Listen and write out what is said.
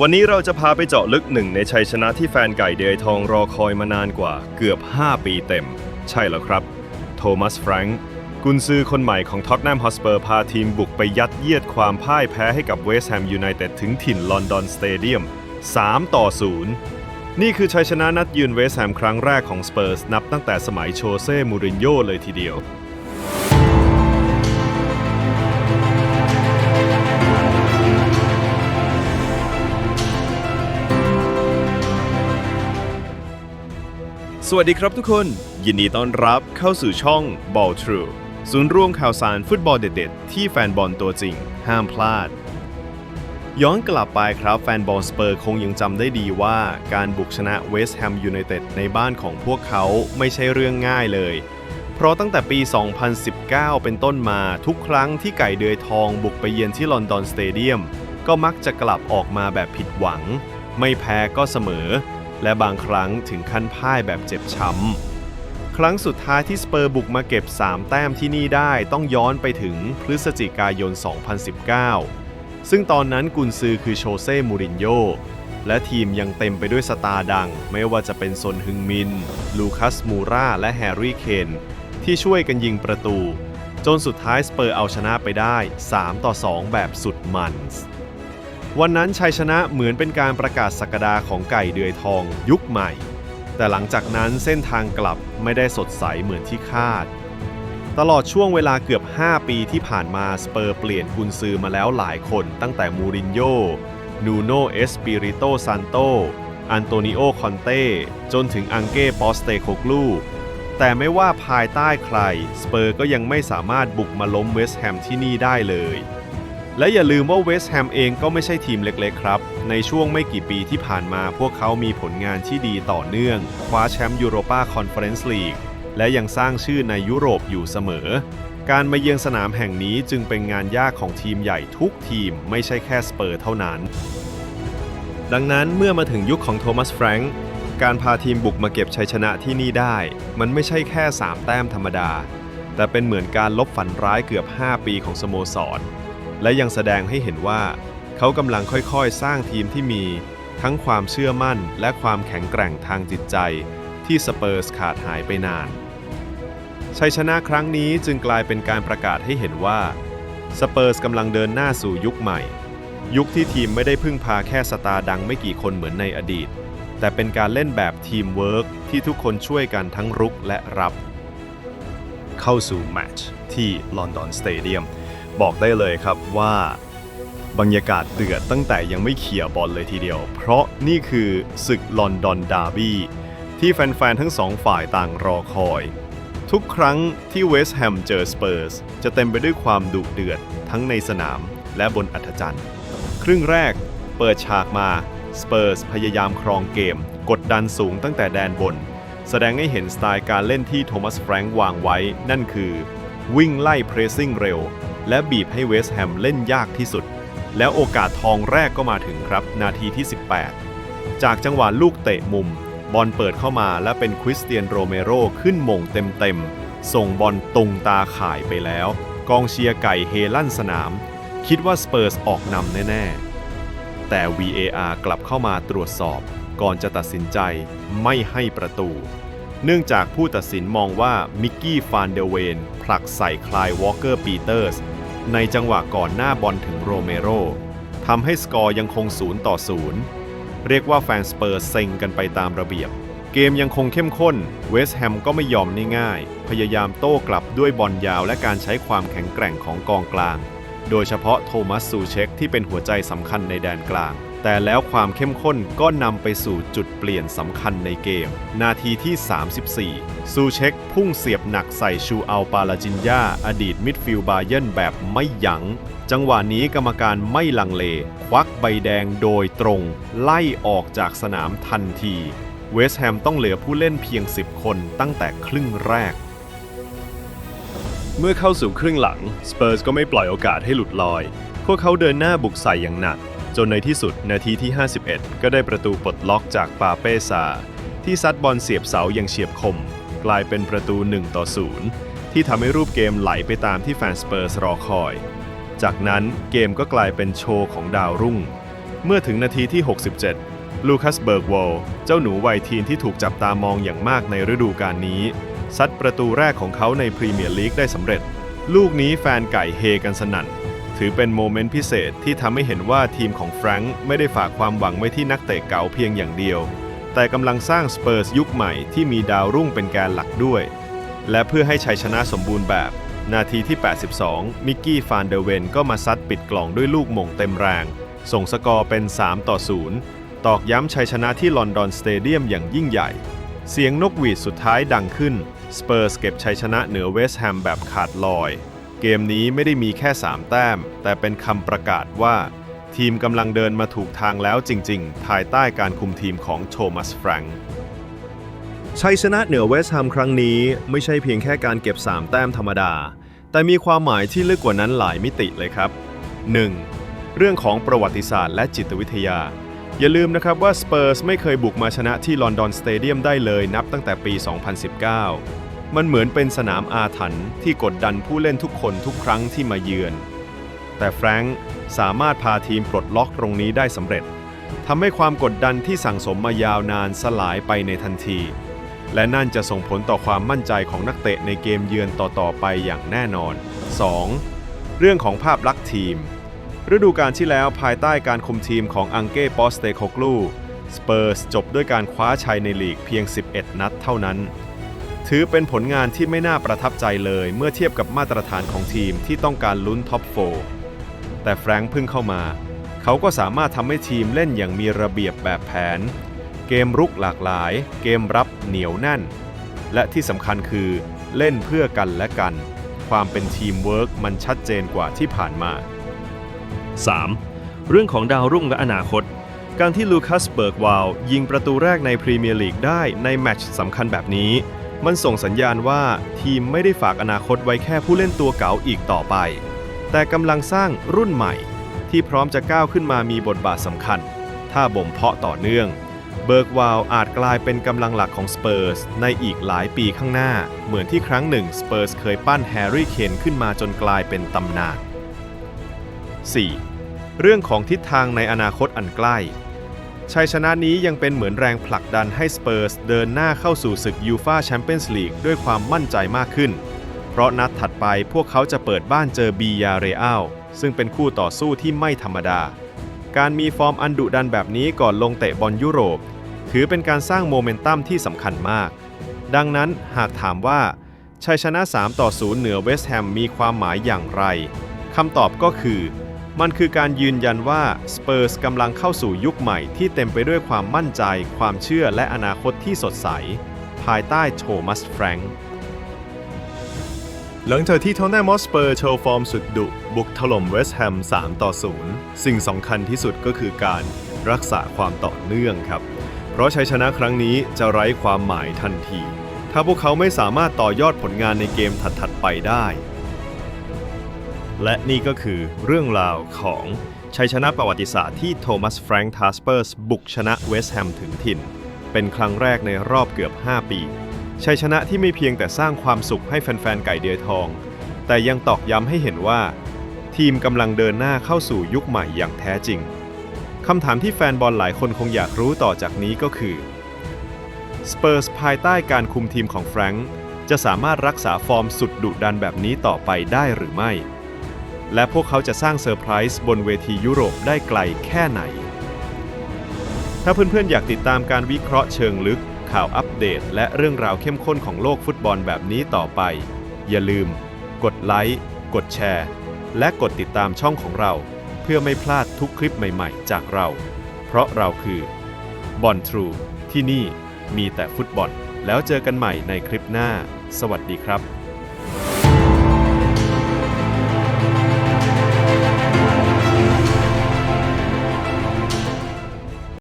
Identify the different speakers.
Speaker 1: วันนี้เราจะพาไปเจาะลึกหนึ่งในชัยชนะที่แฟนไก่เดยทองรอคอยมานานกว่าเกือบ 5 ปีเต็ม ใช่แล้วครับ โทมัสแฟรงค์กุนซือคนใหม่ของท็อตแนมฮอสเปอร์พาทีมบุกไปยัดเยียดความพ่ายแพ้ให้กับเวสต์แฮมยูไนเต็ดถึงถิ่นลอนดอนสเตเดียม 3 ต่อ 0 นี่คือชัยชนะนัดยืนเวสต์แฮมครั้งแรกของสเปอร์สนับตั้งแต่สมัยโชเซ่มูรินโญ่เลยทีเดียว สวัสดีครับทุกคน ยินดีต้อนรับเข้าสู่ช่อง Ball True ศูนย์รวมข่าวสารฟุตบอลเด็ดๆ ที่แฟนบอลตัวจริง ห้ามพลาด ย้อนกลับไปครับแฟนบอลสเปอร์คงยังจำได้ดีว่าการบุกชนะเวสต์แฮมยูไนเต็ดในบ้านของพวกเขาไม่ใช่เรื่องง่ายเลย เพราะตั้งแต่ปี 2019 เป็นต้นมาทุกครั้งที่ไก่เดือยทองบุกไปเยือนที่ลอนดอนสเตเดียมก็มักจะกลับออกมาแบบผิดหวัง ไม่แพ้ก็เสมอ และบางครั้งถึงขั้นพ่ายแบบเจ็บช้ำ ครั้งสุดท้ายที่สเปอร์บุกมาเก็บ 3 แต้มที่นี่ได้ต้องย้อนไปถึงพฤศจิกายน 2019 ซึ่งตอนนั้นกุนซือคือโชเซ่มูรินโญ่และทีมยังเต็มไปด้วยสตาร์ดัง ไม่ว่าจะเป็นซนฮึงมิน ลูคัสมูราและแฮร์รี่เคนที่ช่วยกันยิงประตู จนสุดท้ายสเปอร์เอาชนะไปได้ 3 ต่อ 2 แบบสุดมันส์ วันนั้นชัยชนะเหมือนเป็นการประกาศสักดาของไก่เดือยทองยุคใหม่ แต่หลังจากนั้นเส้นทางกลับไม่ได้สดใสเหมือนที่คาด ตลอดช่วงเวลาเกือบ 5 ปีที่ผ่านมาสเปอร์เปลี่ยนกุนซือมาแล้วหลายคนตั้งแต่มูรินโญ่นูโนเอสปิริโตซานโตอันโตนิโอคอนเต้จนถึงอังเก้ปอสเตโคกลูแต่ไม่ว่าภายใต้ใคร สเปอร์ก็ยังไม่สามารถบุกมาล้มเวสต์แฮมที่นี่ได้เลย และอย่าลืมว่าเวสต์แฮมเองก็ไม่ใช่ทีมเล็กๆครับ ในช่วงไม่กี่ปีที่ผ่านมาพวกเขามีผลงานที่ดีต่อเนื่อง คว้าแชมป์ยูโรปาคอนเฟอเรนซ์ลีกและยังสร้างชื่อในยุโรปอยู่เสมอ การมาเยือนสนามแห่งนี้จึงเป็นงานยากของทีมใหญ่ทุกทีมไม่ใช่แค่สเปอร์เท่านั้น ดังนั้นเมื่อมาถึงยุคของโทมัสแฟรงค์การพาทีมบุกมาเก็บชัยชนะที่นี่ได้ มันไม่ใช่แค่ 3 แต้มธรรมดา แต่เป็นเหมือนการลบฝันร้ายเกือบ 5 ปีของสโมสร และยังแสดงให้เห็นว่า เขากำลังค่อยๆ สร้างทีมที่มี ทั้งความเชื่อมั่นและความแข็งแกร่งทางจิตใจ ที่สเปอร์สขาดหายไปนาน ชัยชนะครั้งนี้จึงกลายเป็นการประกาศให้เห็นว่า สเปอร์สกำลังเดินหน้าสู่ยุคใหม่ ยุคที่ทีมไม่ได้พึ่งพาแค่สตาร์ดังไม่กี่คนเหมือนในอดีต แต่เป็นการเล่นแบบทีมเวิร์กที่ทุกคนช่วยกันทั้งรุกและรับ เข้าสู่แมตช์ที่ลอนดอนสเตเดียม บอกได้เลยครับว่าบรรยากาศเดือดตั้งแต่ยังไม่เขี่ยบอลเลยทีเดียว เพราะนี่คือศึกลอนดอนดาร์บี้ที่แฟน ๆ ทั้งสองฝ่ายต่างรอคอย ทุกครั้งที่เวสต์แฮมเจอสเปอร์สจะเต็มไปด้วยความดุเดือดทั้งในสนามและบนอัธจันทร์ ครึ่งแรกเปิดฉากมาสเปอร์สพยายามครองเกม กดดันสูงตั้งแต่แดนบน แสดงให้เห็นสไตล์การเล่นที่โทมัสแฟรงค์วางไว้ นั่นคือ วิ่งไล่เพรสซิ่งเร็ว และบีบให้เวสต์แฮมเล่นยากที่สุด แล้วโอกาสทองแรกก็มาถึงครับ นาทีที่ 18 จากจังหวะลูกเตะมุม บอลเปิดเข้ามาและเป็นคริสเตียนโรเมโรขึ้นมงเต็มๆ ส่งบอลตรงตาข่ายไปแล้ว กองเชียร์ไก่เฮลั่นสนาม คิดว่าสเปอร์สออกนำแน่ๆ แต่ VAR กลับเข้ามาตรวจสอบ ก่อนจะตัดสินใจไม่ให้ประตูเนื่องจากผู้ตัดสินมองว่ามิกกี้ฟานเดเวนผลักใส่คลายวอลเกอร์ปีเตอร์ส ในจังหวะก่อนหน้าบอลถึงโรเมโรทำให้สกอร์ยังคง0ต่อ0เรียกว่าแฟนสเปอร์เซ็งกันไปตามระเบียบ เกมยังคงเข้มข้น เวสต์แฮมก็ไม่ยอมง่ายๆ พยายามโต้กลับด้วยบอลยาวและการใช้ความแข็งแกร่งของกองกลาง โดยเฉพาะโทมัสซูเช็คที่เป็นหัวใจสำคัญในแดนกลาง แต่แล้วความเข้มข้นก็นำไปสู่จุดเปลี่ยนสำคัญในเกม นาทีที่ 34 ซูเช็คพุ่งเสียบหนักใส่ชูอัลปาลาจินยาอดีตมิดฟิลด์บาเยนแบบไม่ยัง้ง จังหวะนี้กรรมการไม่ลังเล ควักใบแดงโดยตรง ไล่ออกจากสนามทันที เวสต์แฮมต้องเหลือผู้เล่นเพียง 10 คนตั้งแต่ครึ่งแรก เมื่อเข้าสู่ครึ่งหลังสเปอร์สก็ไม่ปล่อยโอกาสให้หลุดลอย พวกเขาเดินหน้าบุกใส่อย่างหนัก จนในที่สุดนาทีที่ 51 ก็ได้ประตูปลดล็อกจากปาเป้ซา ที่ซัดบอลเสียบเสาอย่างเฉียบคม กลายเป็นประตู 1 ต่อ 0 ที่ทำให้รูปเกมไหลไปตามที่แฟนสเปอร์สรอคอย จากนั้นเกมก็กลายเป็นโชว์ของดาวรุ่ง เมื่อถึงนาทีที่ 67 ลูคัสเบิร์กวอลเจ้าหนูวัยทีนที่ถูกจับตามองอย่างมากในฤดูกาลนี้ ซัดประตูแรกของเขาในพรีเมียร์ลีกได้สำเร็จ ลูกนี้แฟนไก่เฮกันสนั่น ถือเป็นโมเมนต์พิเศษที่ทำให้เห็นว่าทีมของแฟรงค์ไม่ได้ฝากความหวังไว้ที่นักเตะเก๋าเพียงอย่างเดียว แต่กำลังสร้างสเปอร์สยุคใหม่ที่มีดาวรุ่งเป็นแกนหลักด้วย และเพื่อให้ชัยชนะสมบูรณ์แบบ นาทีที่ 82 มิกกี้ฟานเดเวนก็มาซัดปิดกล่องด้วยลูกมงเต็มแรง ส่งสกอร์เป็น 3 ต่อ 0 ตอกย้ำชัยชนะที่ลอนดอนสเตเดียมอย่างยิ่งใหญ่ เสียงนกหวีดสุดท้ายดังขึ้น สเปอร์สเก็บชัยชนะเหนือเวสต์แฮมแบบขาดลอย เกมนี้ไม่ได้มีแค่ 3 แต้ม แต่เป็นคำประกาศว่า ทีมกำลังเดินมาถูกทางแล้วจริง ๆ ภายใต้การคุมทีมของโทมัสแฟรงค์ชัยชนะเหนือเวสต์แฮมครั้งนี้ไม่ใช่เพียงแค่การเก็บ 3 แต้มธรรมดา แต่มีความหมายที่ลึกกว่านั้นหลายมิติเลยครับ 1. เรื่องของประวัติศาสตร์และจิตวิทยา อย่าลืมนะครับว่าสเปอร์สไม่เคยบุกมาชนะที่ลอนดอนสเตเดียมได้เลยนับตั้งแต่ปี 2019 มันเหมือนเป็นสนามอาถรรพ์ที่กดดันผู้เล่นทุกคนทุกครั้งที่มาเยือน แต่แฟรงค์สามารถพาทีมปลดล็อกตรงนี้ได้สำเร็จทำให้ความกดดันที่สั่งสมมายาวนานสลายไปในทันที และนั่นจะส่งผลต่อความมั่นใจของนักเตะในเกมเยือนต่อๆไปอย่างแน่นอน 2. เรื่องของภาพลักษณ์ทีม ฤดูกาลที่แล้วภายใต้การคุมทีมของอังเก้ปอสเตโคกลูสเปอร์สจบด้วยการคว้าชัยในลีกเพียง 11 นัดเท่านั้น ถือเป็นผลงานที่ไม่น่าประทับใจเลยเมื่อเทียบกับมาตรฐานของทีมที่ต้องการลุ้นท็อปโฟแต่แฟรงค์เพิ่งเข้ามา เขาก็สามารถทำให้ทีมเล่นอย่างมีระเบียบแบบแผน เกมรุกหลากหลาย เกมรับเหนียวแน่น และที่สำคัญคือเล่นเพื่อกันและกัน ความเป็นทีมเวิร์กมันชัดเจนกว่าที่ผ่านมา 3. เรื่องของดาวรุ่งและอนาคต การที่ลูคัสเบิร์กวาลยิงประตูแรกในพรีเมียร์ลีกได้ในแมตช์สำคัญแบบนี้ มันส่งสัญญาณว่าทีมไม่ได้ฝากอนาคตไว้แค่ผู้เล่นตัวเก๋าอีกต่อไป แต่กำลังสร้างรุ่นใหม่ ที่พร้อมจะก้าวขึ้นมามีบทบาทสำคัญ ถ้าบ่มเพาะต่อเนื่อง เบิร์กวาลอาจกลายเป็นกำลังหลักของสเปอร์สในอีกหลายปีข้างหน้า เหมือนที่ครั้งหนึ่งสเปอร์สเคยปั้นแฮร์รี่เคนขึ้นมาจนกลายเป็นตำนาน 4. เรื่องของทิศทางในอนาคตอันใกล้ ชัยชนะนี้ยังเป็นเหมือนแรงผลักดันให้สเปอร์สเดินหน้าเข้าสู่ศึกยูฟาแชมเปี้ยนส์ลีกด้วยความมั่นใจมากขึ้น เพราะนัดถัดไปพวกเขาจะเปิดบ้านเจอบียาเรอัลซึ่งเป็นคู่ต่อสู้ที่ไม่ธรรมดา การมีฟอร์มอันดุดันแบบนี้ก่อนลงเตะบอลยุโรป ถือเป็นการสร้างโมเมนตัมที่สำคัญมาก ดังนั้นหากถามว่าชัยชนะ 3 ต่อ 0 เหนือเวสต์แฮมมีความหมายอย่างไรคำตอบก็คือ มันคือการยืนยันว่าสเปอร์สกำลังเข้าสู่ยุคใหม่ที่เต็มไปด้วยความมั่นใจ ความเชื่อและอนาคตที่สดใส ภายใต้โทมัสแฟรงค์หลังจากที่ทอนแนมอสเปอร์โชว์ฟอร์มสุดดุ บุกถล่มเวสต์แฮม 3 ต่อ 0 สิ่งสำคัญที่สุดก็คือการรักษาความต่อเนื่องครับ เพราะชัยชนะครั้งนี้จะไร้ความหมายทันที ถ้าพวกเขาไม่สามารถต่อยอดผลงานในเกมถัดๆไปได้ และนี่ก็คือเรื่องราวของชัยชนะประวัติศาสตร์ที่โทมัสแฟรงค์ทาสเปอร์สบุกชนะเวสต์แฮมถึงถิ่น เป็นครั้งแรกในรอบเกือบ 5 ปี ชัยชนะที่ไม่เพียงแต่สร้างความสุขให้แฟนๆ ไก่เดือยทอง แต่ยังตอกย้ำให้เห็นว่า ทีมกำลังเดินหน้าเข้าสู่ยุคใหม่อย่างแท้จริงคำถามที่แฟนบอลหลายคนคงอยากรู้ต่อจากนี้ก็คือสเปอร์สภายใต้การคุมทีมของแฟรงค์จะสามารถรักษาฟอร์มสุดดุดันแบบนี้ต่อไปได้หรือไม่ และพวกเขาจะสร้างเซอร์ไพรส์บนเวทียุโรปได้ไกลแค่ไหน ถ้าเพื่อนๆอยากติดตามการวิเคราะห์เชิงลึก ข่าวอัปเดต และเรื่องราวเข้มข้นของโลกฟุตบอลแบบนี้ต่อไป อย่าลืม กดไลค์ กดแชร์ และกดติดตามช่องของเรา เพื่อไม่พลาดทุกคลิปใหม่ๆ จากเรา เพราะเราคือบอลทรูที่นี่มีแต่ฟุตบอลแล้วเจอกันใหม่ในคลิปหน้า สวัสดีครับ